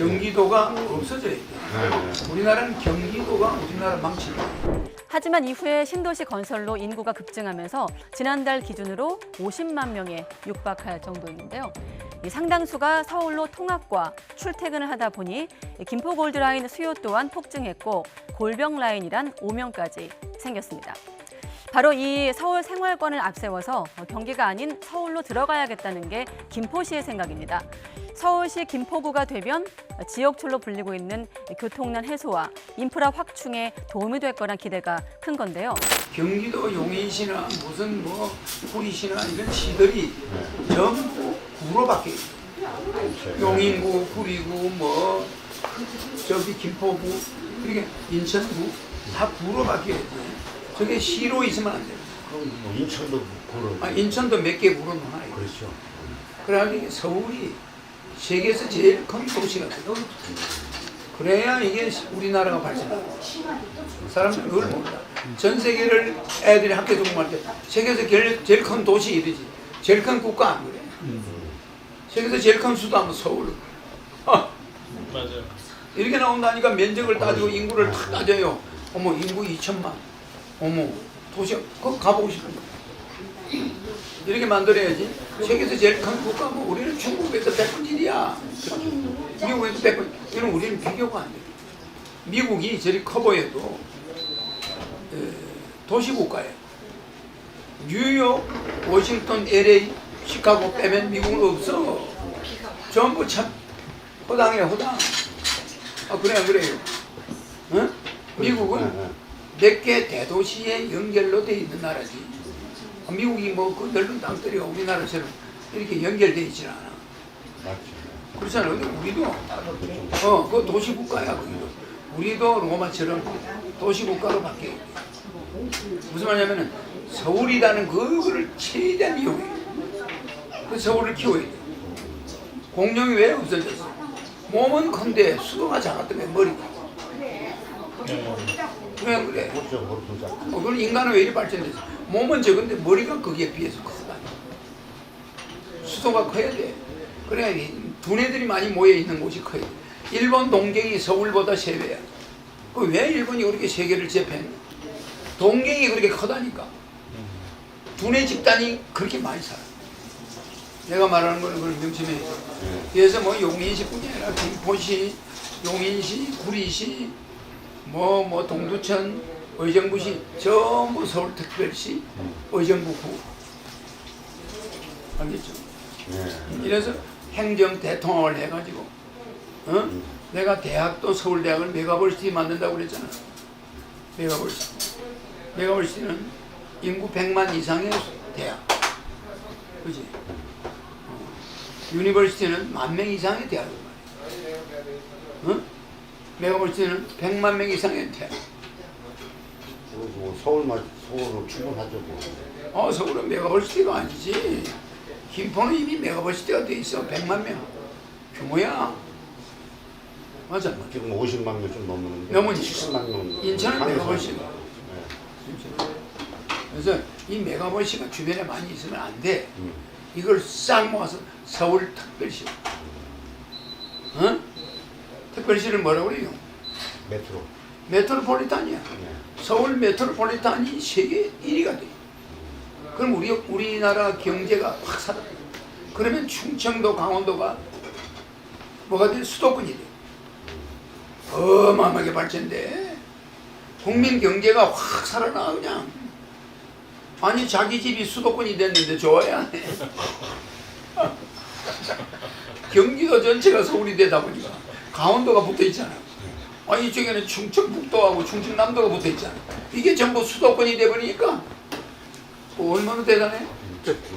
경기도가 없어져야 돼. 네. 우리나라는 경기도가 우리나라 망친다. 하지만 이후에 신도시 건설로 인구가 급증하면서 지난달 기준으로 50만 명에 육박할 정도였는데요. 이 상당수가 서울로 통학과 출퇴근을 하다 보니 김포 골드라인 수요 또한 폭증했고 골병 라인이란 오명까지 생겼습니다. 바로 이 서울 생활권을 앞세워서 경기가 아닌 서울로 들어가야겠다는 게 김포시의 생각입니다. 서울시 김포구가 되면 지역철로 불리고 있는 교통난 해소와 인프라 확충에 도움이 될 거란 기대가 큰 건데요. 경기도 용인시나 무슨 뭐 구리시나 이런 시들이 전부 구로 바뀌어. 그렇죠. 용인구, 구리구, 뭐 저기 김포구, 이렇게 인천구 다 구로 바뀌어야지. 저게 시로 있으면 안 돼. 그럼 뭐 인천도 그런. 아, 인천도 몇 개 구로 하나 그렇죠. 그래가지고 서울이 세계에서 제일 큰 도시가 돼. 그래야 이게 우리나라가 발전한다. 사람들은 그걸 몰라. 전 세계를 애들이 학교 공부할 때 세계에서 제일, 제일 큰 도시 이러지. 제일 큰 국가 안 그래. 세계에서 제일 큰 수도 하면 서울. 아, 맞아요. 이렇게 나온다니까 면적을 따지고 인구를 다 따져요. 어머 인구 2천만. 어머 도시 그거 가보고 싶은 거. 이렇게 만들어야지. 세계에서 제일 큰 국가면 뭐 우리는 중국에서 백분질이야. 미국에서 백분. 이는 우리는 비교가 안 돼. 미국이 저리 커 보여도 에, 도시 국가예요. 뉴욕, 워싱턴, LA, 시카고 빼면 미국은 없어. 전부 참 허당이야 허당. 아 그래 안 그래요? 응? 미국은. 몇 개 대도시에 연결로 돼 있는 나라지. 아, 미국이 뭐 그 넓은 땅들이 우리나라처럼 이렇게 연결돼 있지 않아. 맞죠. 그렇잖아. 근데 우리도 어, 그 도시 국가야 거기도. 우리도 로마처럼 도시 국가로 바뀌어. 무슨 말이냐면은 서울이라는 그거를 최대한 이용해. 그 서울을 키워야 돼. 공룡이 왜 없어졌어? 몸은 큰데 수도가 작았던 게 머리가. 왜 그래? 그렇죠. 그렇죠. 어, 그럼 인간은 왜 이리 발전됐어? 몸은 적은데 머리가 거기에 비해서 크다. 수도가 커야 돼. 그래야 이 두뇌들이 많이 모여 있는 곳이 돼. 일본 동경이 서울보다 세 배야. 그 왜 일본이 그렇게 세계를 제패했나? 동경이 그렇게 크다니까. 두뇌 집단이 그렇게 많이 살아. 내가 말하는 거는 그걸 명심해. 그래서 뭐 용인시뿐이 아니라 김포시, 용인시, 구리시, 뭐, 뭐, 동두천, 의정부시, 전부 서울특별시, 의정부구. 알겠죠? 네. 이래서 행정 대통합을 해가지고, 어? 내가 대학도 서울대학을 메가벌시티 만든다고 그랬잖아. 메가벌시티. 메가벌시티는 인구 100만 이상의 대학. 그지? 어. 유니버시티는 만 명 이상의 대학이란 말이야. 어? 메가벌시티는 100만 명 이상의. 그리고 뭐 서울만 서울로 충분하죠. 뭐. 어, 서울은 메가벌시티가 아니지. 김포는 이미 메가벌시티가 돼 있어. 100만 명. 규모야. 맞아, 맞아. 지금 50만 명 좀 넘는데. 넘으니. 70만 명. 인천은. 메가벌시티가. 네. 그래서 이 메가벌시가 주변에 많이 있으면 안 돼. 음. 이걸 싹 모아서 서울 특별시. 어? 특별시를 뭐라고 그래요? 메트로. 메트로폴리탄이야. 네. 서울 메트로폴리탄이 세계 1위가 돼. 그럼 우리 우리나라 경제가 확 살아. 그러면 충청도, 강원도가 뭐가 돼? 수도권이 돼. 어마어마하게 발전돼. 국민 경제가 확 살아나 그냥. 아니 자기 집이 수도권이 됐는데 좋아야 안 해. 경기도 전체가 서울이 되다 보니까 강원도가 붙어 있잖아. 아 이쪽에는 충청북도하고 충청남도가 붙어 있잖아. 이게 전부 수도권이 돼 버리니까 어, 얼마나 대단해?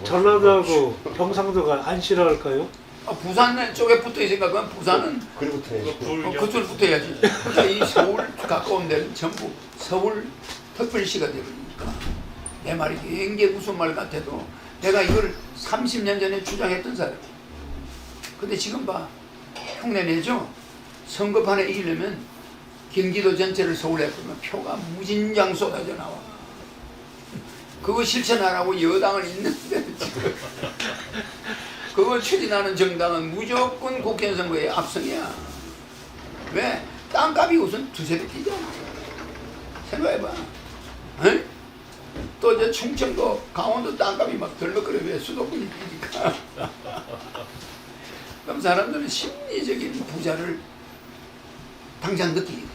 전라도하고 경상도가 안 싫어할까요? 아, 부산 쪽에 붙어 있으니까 그건 부산은 그리고 돼. 어, 그쪽에 붙어야지. 그러니까 이 서울 가까운 데는 전부 서울 특별시가 되버리니까 내 말이 굉장히 무슨 말 같아도 내가 이걸 30년 전에 주장했던 사람. 근데 지금 봐 흉내 내죠. 선거판에 이기려면 경기도 전체를 서울에 보면 표가 무진장 쏟아져 나와. 그거 실천하라고 여당은 있는데 그거 추진하는 정당은 무조건 국회 선거에 압승이야. 왜? 땅값이 우선 두세 배 뛰잖아. 생각해봐. 응? 또 이제 충청도, 강원도 땅값이 막 덜렁거려. 왜? 수도권이 뛰니까. 그럼 사람들은 심리적인 부자를 당장 느끼게 돼.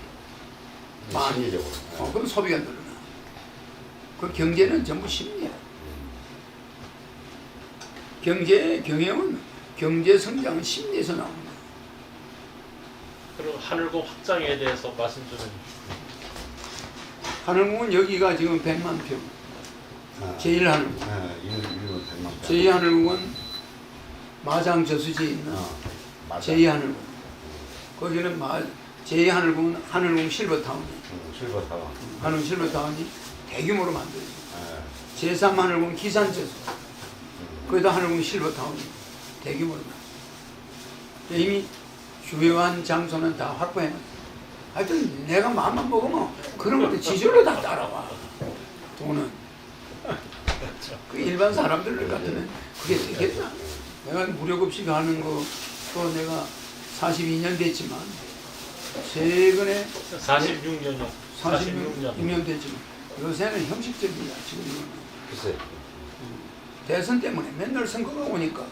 많이. 심리적으로. 어, 그럼 소비가 늘어나. 그 경제는 전부 심리야. 경제의 경영은 경제 성장은 심리에서 나옵니다. 그리고 하늘공 확장에 대해서 말씀 좀 해주시죠. 하늘공은 여기가 지금 100만 평. 아, 제1하늘공. 네, 일본 일본 백만 편. 제2 하늘공은 마장 저수지에 있는 어, 맞아. 제2 하늘공. 거기는 마, 제2하늘공은 하늘공 실버타운이. 응, 실버 타워. 하늘 실버타운이 대규모로 만들어요. 네. 제3 하늘공 기산저수. 거기다 하늘공 실버타운이 대규모로 만들어요. 이미 주요한 장소는 다 확보해 놨어요. 하여튼 내가 마음만 먹으면 그런 것도 지절로 다 따라와. 돈은. 그 일반 사람들 같으면 그게 되겠나? 내가 무료급식 하는 거 또 내가 42년 됐지만 최근에 46년요. 46년. 46년 됐지만 요새는 형식적이야 지금. 글쎄. 대선 때문에 맨날 선거가 오니까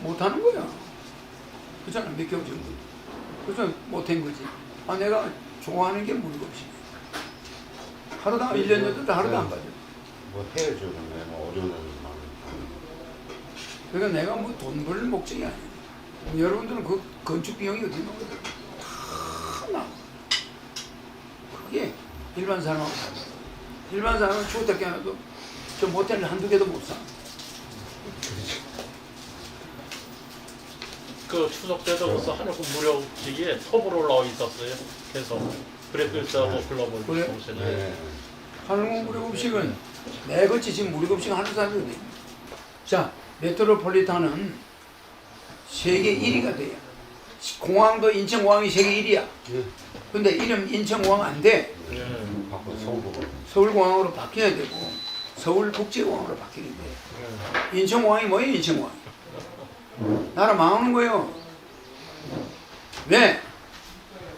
못하는 거야. 그잖아 몇 개월 전부. 그래서 못한 거지. 아 내가 좋아하는 게 무료급식. 하루도 안- 1년 내도 하루도 안 빠져. 뭐 해야죠. 근데 뭐 어려운 데는 많으니까. 그러니까 내가 뭐 돈 벌 목적이 아니야. 여러분들은 그 건축 비용이 어디 나거든? 다 나. 그게 일반 사람하고 달라. 일반 사람은 주택 하나도 저 모텔 한두 개도 못 사. 그 추석 때도 벌써 하늘공 무료식에 톱으로 올라와 있었어요. 계속 브레이크스하고 글로벌 그래? 공세는. 네. 하늘공 무료 급식은 매거치 지금 무료 급식 하는 사람들이 자 메트로폴리탄은 세계 1위가 돼요 공항도 인천공항이 세계 1위야 예. 근데 이름 인천공항 안돼 예. 바꿔 서울로. 서울공항으로 바뀌어야 되고 서울국제공항으로 바뀌는데 예. 인천공항이 뭐예요 인천공항 나라 망하는 거예요 왜?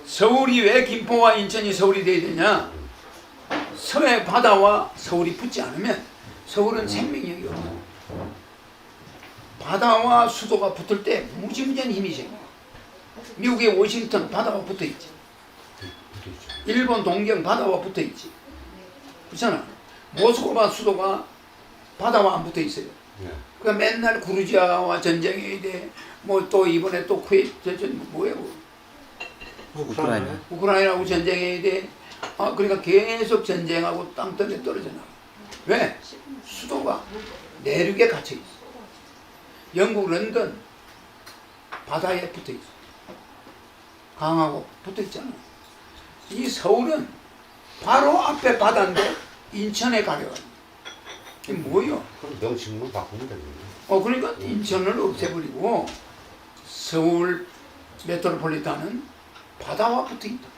서울이 왜 김포와 인천이 서울이 돼야 되냐 서해 바다와 서울이 붙지 않으면 서울은 생명력이 없다 바다와 수도가 붙을 때 무지무지한 힘이 생겨 미국의 워싱턴 바다와 붙어 있지 일본 동경 바다와 붙어 있지 그렇잖아 모스크바 수도가 바다와 안 붙어 있어요 네. 그 맨날 구르지아와 전쟁해야 돼. 뭐또 이번에 또 쿠웨이트 저, 저, 뭐예요? 우크라이나. 우크라이나하고 전쟁해야 돼. 아 그러니까 계속 전쟁하고 땅덩이에 떨어져 나가. 왜? 수도가 내륙에 갇혀 있어. 영국 런던 바다에 붙어 있어. 강하고 붙어 있잖아. 이 서울은 바로 앞에 바다인데 인천에 가려가. 이게 뭐예요? 그럼 명칭만 바꾸면 되겠네. 어 그러니까 인천을 없애버리고 서울 메트로폴리탄은 바다와 붙어 있다.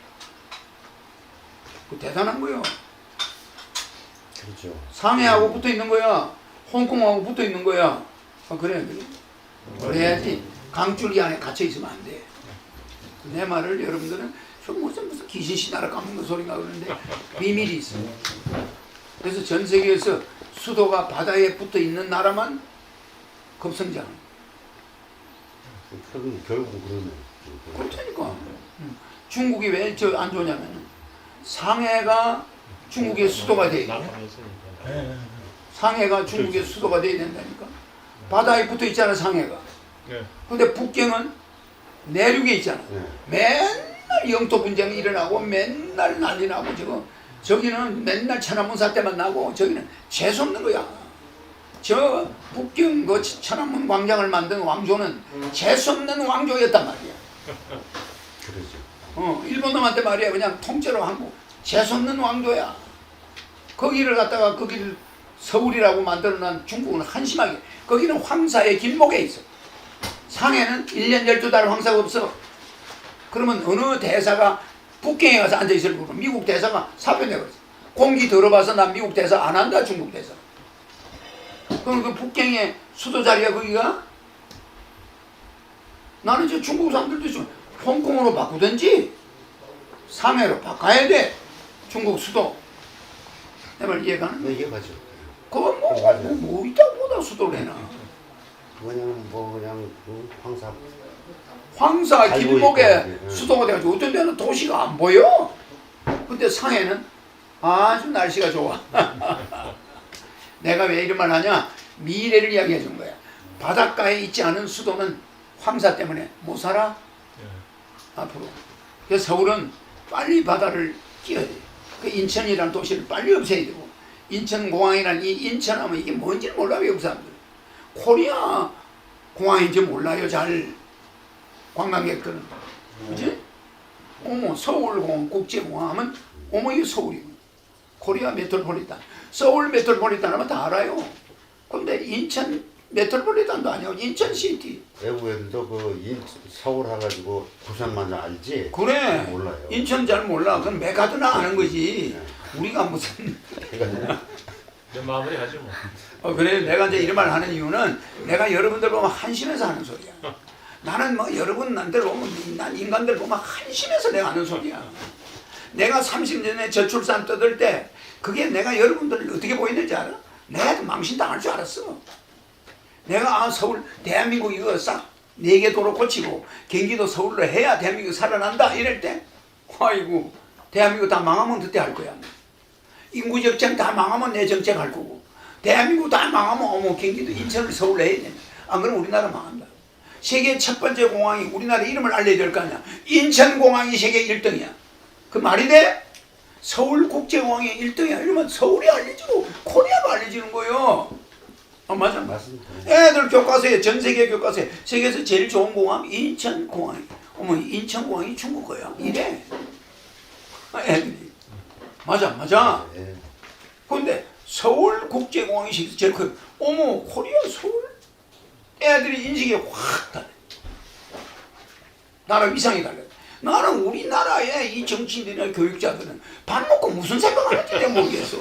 그 대단한 거요. 그렇죠. 상해하고 붙어 있는 거야. 홍콩하고 붙어 있는 거야. 아 그래 그래. 그래야지 강줄기 안에 갇혀 있으면 안 돼. 내 말을 여러분들은 저 무슨 무슨 귀신 신나라 까먹는 소리가 그러는데 비밀이 있어. 그래서 전 세계에서 수도가 바다에 붙어 있는 나라만 급성장. 그럼 결국 그러네. 그렇다니까. 음. 중국이 왜 저 안 좋냐면 상해가 중국의 수도가 돼야 돼. 상해가 중국의 수도가 돼야 된다니까. 바다에 붙어 있잖아 상해가. 예. 근데 북경은 내륙에 있잖아. 네. 맨날 영토 분쟁이 일어나고 맨날 난리 나고 지금 저기는 맨날 천안문 사태만 나고 저기는 재수 없는 거야. 저 북경 그 천안문 광장을 만든 왕조는 재수 없는 왕조였단 말이야. 그러죠. 어, 일본 놈한테 말이야 그냥 통째로 한국 재수 없는 왕조야. 거기를 갖다가 거기를 서울이라고 만들어놓은 중국은 한심하게 거기는 황사의 길목에 있어. 상해는 1년 12달 황사가 없어. 그러면 어느 대사가 북경에 가서 앉아있을 거고 미국 대사가 사표 내버렸어. 공기 들어봐서 난 미국 대사 안 한다 중국 대사. 그럼 그 북경의 수도 자리가 거기가? 나는 저 중국 사람들도 좀 홍콩으로 바꾸든지 상해로 바꿔야 돼. 중국 수도. 내말 이해가는? 네, 이게 맞죠. 그건 뭐, 뭐, 뭐 있다고 보다 수도를 해놔. 그냥 뭐 그냥 그 황사 황사 알고 길목에 있다, 예. 수도가 돼가지고 어떤 데는 도시가 안 보여. 근데 상해는 아주 날씨가 좋아. 내가 왜 이런 말 하냐? 미래를 이야기해 준 거야. 바닷가에 있지 않은 수도는 황사 때문에 못 살아. 앞으로. 그래서 서울은 빨리 바다를 끼워야 돼. 그 인천이라는 도시를 빨리 없애야 되고 인천공항이라는 이 인천하면 이게 뭔지 몰라 외국 사람들. 코리아 공항인지 몰라요 잘 관광객들은. 그지? 어머 서울공항 국제공항 하면 어머 이게 서울이고 코리아 메트로폴리탄 서울 메트로폴리탄 하면 다 알아요. 근데 인천 메트로폴리탄도 아니고 인천시티 외국 애들도 그 인, 서울 해가지고 부산만 알지. 그래 몰라요. 인천 잘 몰라 그건 메가드나 아는 거지 우리가 무슨 마무리 하지 뭐. 어, 그래. 내가 이제 이런 말 하는 이유는 내가 여러분들 보면 한심해서 하는 소리야. 나는 뭐 여러분 남들 보면 난 인간들 보면 한심해서 내가 하는 소리야. 내가 30년 전에 저출산 떠들 때 그게 내가 여러분들 어떻게 보이는지 알아? 내가 망신 당할 줄 알았어. 내가 아 서울 대한민국 이거 싹 네 개 도로 고치고 경기도 서울로 해야 대한민국 살아난다 이럴 때 아이고 대한민국 다 망하면 그때 할 거야 인구 적정 다 망하면 내 정책 할 거고. 대한민국 다 망하면 어머 경기도 인천을 서울로 해야 된다 안 그러면 우리나라 망한다. 세계 첫 번째 공항이 우리나라 이름을 알려야 될 거 아니야. 인천공항이 세계 1등이야. 그 말이 돼? 서울국제공항이 1등이야. 이러면 서울이 알려지고 코리아가 알려지는 거예요. 어 맞아? 맞습니다. 애들 교과서에 전 세계 교과서에 세계에서 제일 좋은 공항 인천공항이. 어머 인천공항이 중국 거야. 이래. 아, 애들이 맞아 맞아. 예. 근데 서울 국제공항이 세계에서 제일 커요. 어머 코리아 서울? 애들이 인식이 확 달라 나라 위상이 달라 나는 우리나라의 이 정치인들이나 교육자들은 밥 먹고 무슨 생각을 하는지 내가 모르겠어